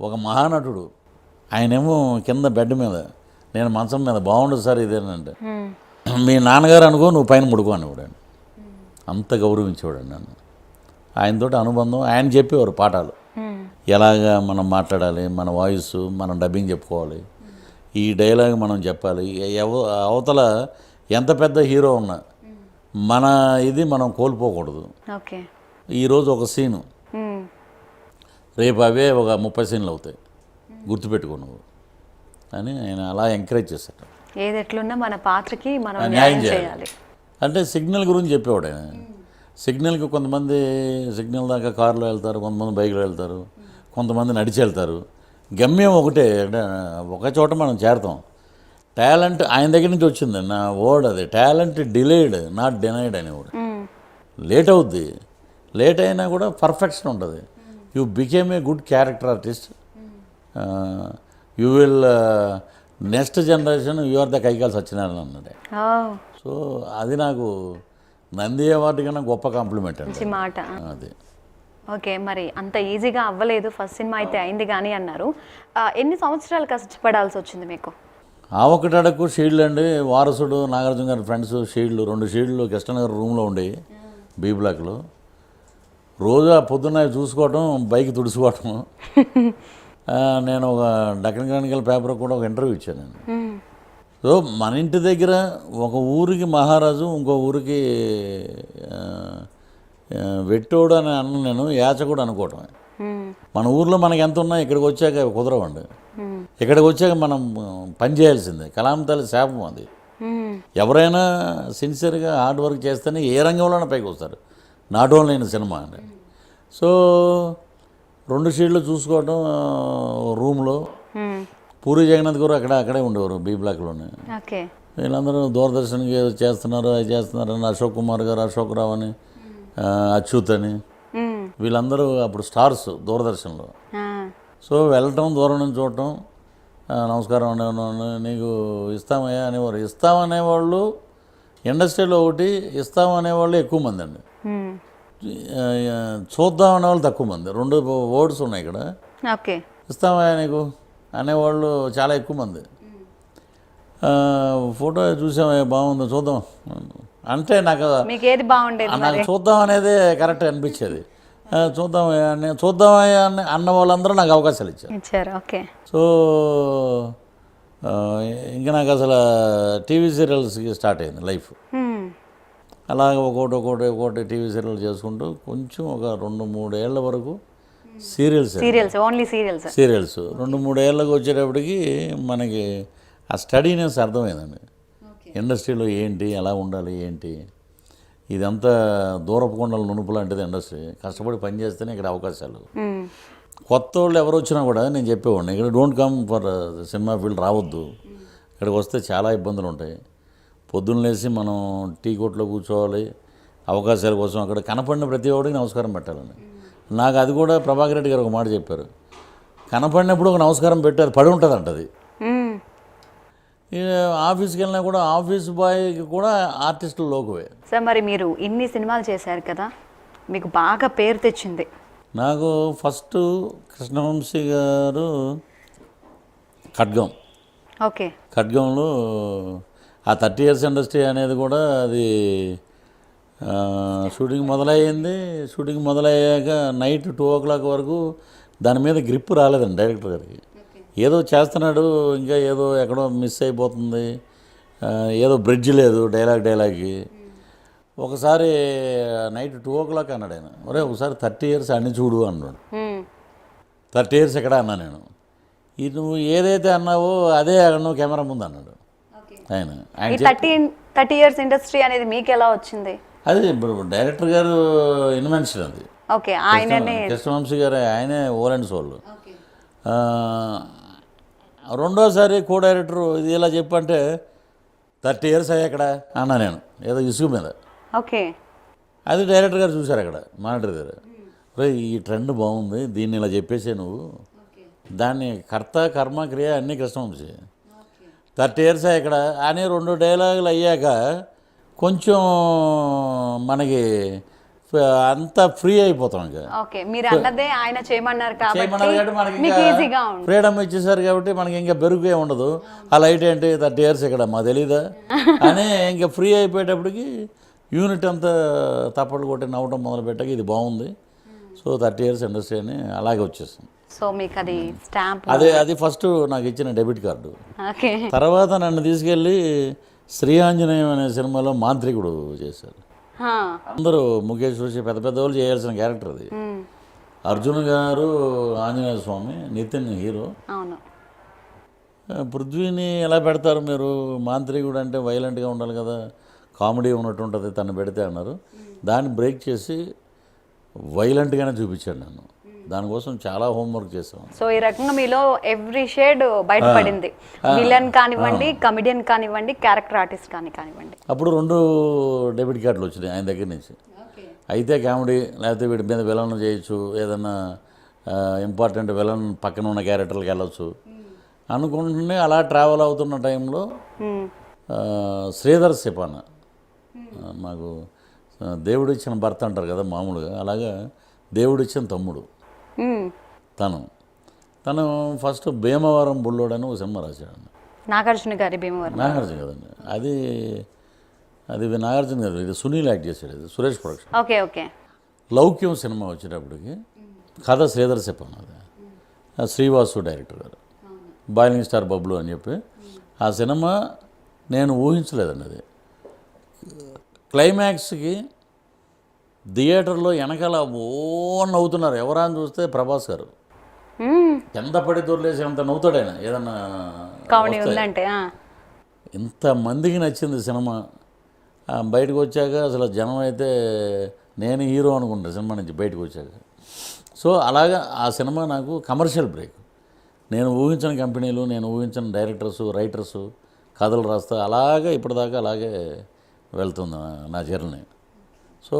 ఒక మహానటుడు ఆయనేమో కింద బెడ్ మీద నేను మంచం మీద బాగుండదు సార్ ఇదేనంటే. మీ నాన్నగారు అనుకో నువ్వు పైన ముడుకో ఆయన. అంత గౌరవించేవాడు నన్ను ఆయనతోటి అనుబంధం ఆయన చెప్పేవారు పాఠాలు. ఎలాగా మనం మాట్లాడాలి మన వాయిస్ మనం డబ్బింగ్ చెప్పుకోవాలి ఈ డైలాగ్ మనం చెప్పాలి ఎవ అవతల ఎంత పెద్ద హీరో ఉన్నా మన ఇది మనం కోల్పోకూడదు ఈరోజు ఒక సీను. రేపు అవే ఒక ముప్పై సీన్లు అవుతాయి. గుర్తుపెట్టుకో నువ్వు. అని ఆయన అలా ఎంకరేజ్ చేశాడు ఏది ఎట్లున్నా మన పాత్రకి మనం న్యాయం చేయాలి. అంటే సిగ్నల్ గురించి చెప్పేవాడు ఆయన. సిగ్నల్కి కొంతమంది సిగ్నల్ దాకా కారులో వెళ్తారు కొంతమంది బైక్లో వెళ్తారు కొంతమంది నడిచి వెళ్తారు. గమ్యం ఒకటే అంటే ఒక చోట మనం చేరతాం. టాలెంట్ ఆయన దగ్గర నుంచి వచ్చింది నా వర్డ్ అది. టాలెంట్ డిలేడ్ నాట్ డినైడ్ అనేవాడు. లేట్ అవుద్ది. లేట్ అయినా కూడా పర్ఫెక్షన్ ఉంటుంది. You became a good character artist. You will next generation you are the Kaikala Satyanarayana అన్నాడు ఓ. సో అది నాకు నంది అవార్డు కన్నా గొప్ప కాంప్లిమెంట్ అండి. మాట. అది. ఓకే మరి అంత ఈజీగా అవ్వలేదు. ఫస్ట్ సినిమా అయితే అయింది కానీ అన్నారు. ఎన్ని సంవత్సరాలు కష్టపడాల్సి వచ్చింది మీకు? ఆ ఒకటి అడకు షీల్డ్ అండి. వారసుడు నాగార్జున గారి ఫ్రెండ్స్ షీల్డ్లు రెండు షీల్డ్లు కృష్ణనగర్ రూమ్లో ఉండేవి బీ బ్లాక్లో. రోజు ఆ పొద్దున్న చూసుకోవటం బైక్ తుడుచుకోవటం నేను ఒక డక్కన్ క్రానికల్ పేపర్ కూడా ఒక ఇంటర్వ్యూ ఇచ్చాను నేను. సో మన ఇంటి దగ్గర ఒక ఊరికి మహారాజు ఇంకో ఊరికి వెట్టోడు అని అన్న నేను యాచకుడు అనుకోవటం మ్మ్. మన ఊర్లో మనకి ఎంత ఉన్నా ఇక్కడికి వచ్చాక కుదరవండి. ఇక్కడికి వచ్చాక మనం పని చేయాల్సిందే తల్లి శాపం అది. ఎవరైనా సిన్సియర్గా హార్డ్ వర్క్ చేస్తేనే ఏ రంగంలోనే పైకి వస్తారు నాట్ ఓన్లీ ఇన్ సినిమా అండి. సో రెండు షీట్లు చూసుకోవడం రూమ్లో. పూరి జగన్నాథ్ గారు అక్కడ అక్కడే ఉండేవారు బీ బ్లాక్లోనే. వీళ్ళందరూ దూరదర్శన్కి ఏదో చేస్తున్నారు అది చేస్తున్నారు అని అశోక్ కుమార్ గారు అశోక్ రావు అని అచ్యుత్ అని. వీళ్ళందరూ అప్పుడు స్టార్స్ దూరదర్శన్లో. సో వెళ్ళటం దూరం నుంచి చూడటం నమస్కారం అండి నీకు ఇస్తామయ్యా అనేవారు. ఇస్తామనేవాళ్ళు ఇండస్ట్రీలో ఒకటి ఇస్తామనేవాళ్ళు ఎక్కువ మంది అండి. మ్మ్. ఆ, ఆ, చూద్దాం అనేవాళ్ళు తక్కువ మంది. రెండు వర్డ్స్ ఉన్నాయి ఇక్కడ. ఓకే. ఇస్తామయ్యా నీకు అనేవాళ్ళు చాలా ఎక్కువ మంది. ఫోటో చూసామయ్యా బాగుంది చూద్దాం. అంటే నాకు ఏది బాగుండేది నాకు చూద్దాం అనేది కరెక్ట్ అనిపించేది. ఆ, చూద్దామయ్యా అని అన్న వాళ్ళందరూ నాకు అవకాశాలు ఇచ్చారు. ఇచ్చారు ఓకే. సో ఇంకా నాకు అసలు టీవీ సీరియల్స్కి స్టార్ట్ అయింది లైఫ్. అలాగే ఒకటి ఒకటి ఒకటి టీవీ సీరియల్ చేసుకుంటూ కొంచెం ఒక రెండు మూడు ఏళ్ళ వరకు serials serials only serials. Serials. రెండు మూడు ఏళ్ళకి వచ్చేటప్పటికి మనకి ఆ స్టడీనెస్ అర్థమైందండి. ఇండస్ట్రీలో ఏంటి ఎలా ఉండాలి ఏంటి? ఇదంతా దూరపు కొండల నునుపు లాంటిది ఇండస్ట్రీ. కష్టపడి పని చేస్తేనే ఇక్కడ అవకాశాలు. కొత్త వాళ్ళు ఎవరు వచ్చినా కూడా నేను చెప్పేవాడిని ఇక్కడ don't come for cinema field రావద్దు. ఇక్కడికి వస్తే చాలా ఇబ్బందులు ఉంటాయి. పొద్దున్న లేచి మనం టీ కొట్లో కూర్చోవాలి. అవకాశాల కోసం అక్కడ కనపడిన ప్రతి ఒక్కడికి నమస్కారం పెట్టాలని నాకు అది కూడా ప్రభాకర్ రెడ్డి గారు ఒక మాట చెప్పారు. కనపడినప్పుడు ఒక నమస్కారం పెట్టి అది. పడి ఉంటుంది. ఈ ఆఫీస్కి వెళ్ళినా కూడా ఆఫీస్ బాయ్కి కూడా ఆర్టిస్టులు లోకువే. సార్ మరి మీరు ఇన్ని సినిమాలు చేశారు కదా మీకు బాగా పేరు తెచ్చింది. నాకు ఫస్ట్ కృష్ణవంశీ గారు ఖడ్గం. ఓకే. ఖడ్గంలో ఆ థర్టీ ఇయర్స్ ఇండస్ట్రీ అనేది కూడా అది షూటింగ్ మొదలయ్యింది. షూటింగ్ మొదలయ్యాక నైట్ టూ ఓ క్లాక్ వరకు దాని మీద గ్రిప్ రాలేదండి డైరెక్టర్ గారికి. ఏదో చేస్తున్నాడు ఇంకా ఏదో ఎక్కడో మిస్ అయిపోతుంది. ఏదో బ్రిడ్జ్ లేదు డైలాగ్ డైలాగ్కి. ఒకసారి నైట్ టూ ఓ క్లాక్ అన్నాడు ఆయన. ఒరే ఒకసారి థర్టీ ఇయర్స్ అన్ని చూడు అన్నాడు. థర్టీ ఇయర్స్ ఎక్కడ అన్నా నేను. ఇది నువ్వు ఏదైతే అన్నావో అదే అక్కడ నువ్వు కెమెరా ముందు అన్నాడు. ఆయన. ఈ థర్టీ థర్టీ ఇయర్స్ ఇండస్ట్రీ అనేది మీకు ఎలా వచ్చింది? అది ఇప్పుడు డైరెక్టర్ గారు ఇన్వెన్షన్ అది. ఓకే ఆయననే కృష్ణవంశీ గారు ఆయనే ఓల్ అండ్ సోల్. ఆ, రెండోసారి కో డైరెక్టర్ ఇది ఇలా చెప్పంటే థర్టీ ఇయర్స్ అయ్యాక్కడ అన్నా నేను ఏదో ఇసుగు మీద. ఓకే. అది డైరెక్టర్ గారు చూశారు అక్కడ మానిటర్ గారు. రే ఈ ట్రెండ్ బాగుంది దీన్ని ఇలా చెప్పేసే నువ్వు. దాన్ని కర్త కర్మ క్రియ అన్నీ కృష్ణవంశీ. థర్టీ ఇయర్స్ ఇక్కడ. అని రెండు డైలాగులు అయ్యాక కొంచెం మనకి అంతా ఫ్రీ అయిపోతాం ఇంకా. ఓకే మీరు అన్నదే ఆయన చేయమన్నారు చేయమన్నారు కాబట్టి మనకి మీకు ఈజీగా ఉంది. ఫ్రీడమ్ ఇచ్చేసారు కాబట్టి మనకి ఇంకా బెరుగే ఉండదు. ఆ లైట్ ఏంటి? థర్టీ ఇయర్స్ ఇక్కడ మా తెలీదా? అని ఇంకా ఫ్రీ అయిపోయేటప్పటికి యూనిట్ అంతా తప్పట్లు కొట్టి నవ్వటం మొదలు పెట్టాక ఇది బాగుంది. సో థర్టీ ఇయర్స్ ఇండస్ట్రీ అని అలాగే వచ్చేసింది. సో మీకు అది స్టాంప్ అదే అది ఫస్ట్ నాకు ఇచ్చిన డెబిట్ కార్డు. ఓకే. తర్వాత నన్ను తీసుకెళ్ళి శ్రీ ఆంజనేయం అనే సినిమాలో మాంత్రికుడు చేశారు. అందరూ ముఖేష్ ఋషి పెద్ద పెద్ద వాళ్ళు చేయాల్సిన క్యారెక్టర్ అది. అర్జున్ గారు ఆంజనేయ స్వామి నితిన్ హీరో. అవును. పృథ్వీని ఎలా పెడతారు మీరు? మాంత్రికుడు అంటే వైలెంట్గా ఉండాలి కదా. కామెడీ ఉన్నట్టు ఉంటుంది తను పెడితే అన్నారు. దాన్ని బ్రేక్ చేసి వైలెంట్గానే చూపించాడు నన్ను. దానికోసం చాలా హోంవర్క్ చేసాం సో ఈ రకంగా మీలో ఎవ్రీ షేడ్ బయటపడింది. విలన్ కానివ్వండి కమిడియన్ కానివ్వండి క్యారెక్టర్ ఆర్టిస్ట్ కానీ కానివ్వండి. అప్పుడు రెండు డెబిట్ కార్డులు వచ్చినాయి ఆయన దగ్గర నుంచి. అయితే కామెడీ లేకపోతే వీడి మీద విలన్ చేయొచ్చు ఏదన్నా ఇంపార్టెంట్ విలన్ పక్కన ఉన్న క్యారెక్టర్లకు వెళ్ళొచ్చు. అనుకుంటూనే అలా ట్రావెల్ అవుతున్న టైంలో శ్రీధర్ సిపాన మాకు ఆ, దేవుడిచ్చిన భర్త అంటారు కదా మామూలుగా అలాగా దేవుడిచ్చిన తమ్ముడు. మ్మ్. తను. తను ఫస్ట్ భీమవరం బుల్లోడని ఒక సినిమా రాశాడు నాగార్జున గారి భీమవరం. నాగార్జున కదండి. అది అది నాగార్జున కాదు ఇది సునీల్ యాక్ట్ చేశాడు ఇది Suresh production. Okay okay. Loukyam cinema వచ్చేటప్పటికి కథ శ్రీధర్ చెప్పాను అది శ్రీవాసు డైరెక్టర్ గారు. బాయిలింగ్ స్టార్ బబ్లు అని చెప్పి. ఆ సినిమా నేను ఊహించలేదండి అది. క్లైమాక్స్కి థియేటర్లో వెనకాల ఓ నవ్వుతున్నారు ఎవరా అని చూస్తే ప్రభాస్ గారు. కింద పడి దొరలేసి అంత నవ్వుతాడు ఆయన ఏదన్నా కామెడీ వస్తే. ఉందంటే ఆ. ఇంతమందికి నచ్చింది సినిమా బయటకు వచ్చాక అసలు జనం అయితే నేను హీరో అనుకుంటా సినిమా నుంచి బయటకు వచ్చాక సో అలాగా ఆ సినిమా నాకు కమర్షియల్ బ్రేక్ నేను ఊహించిన కంపెనీలు నేను ఊహించిన డైరెక్టర్స్ రైటర్స్ కథలు రాస్తా అలాగే ఇప్పటిదాకా అలాగే వెళ్తుంది నా- జర్నీ సో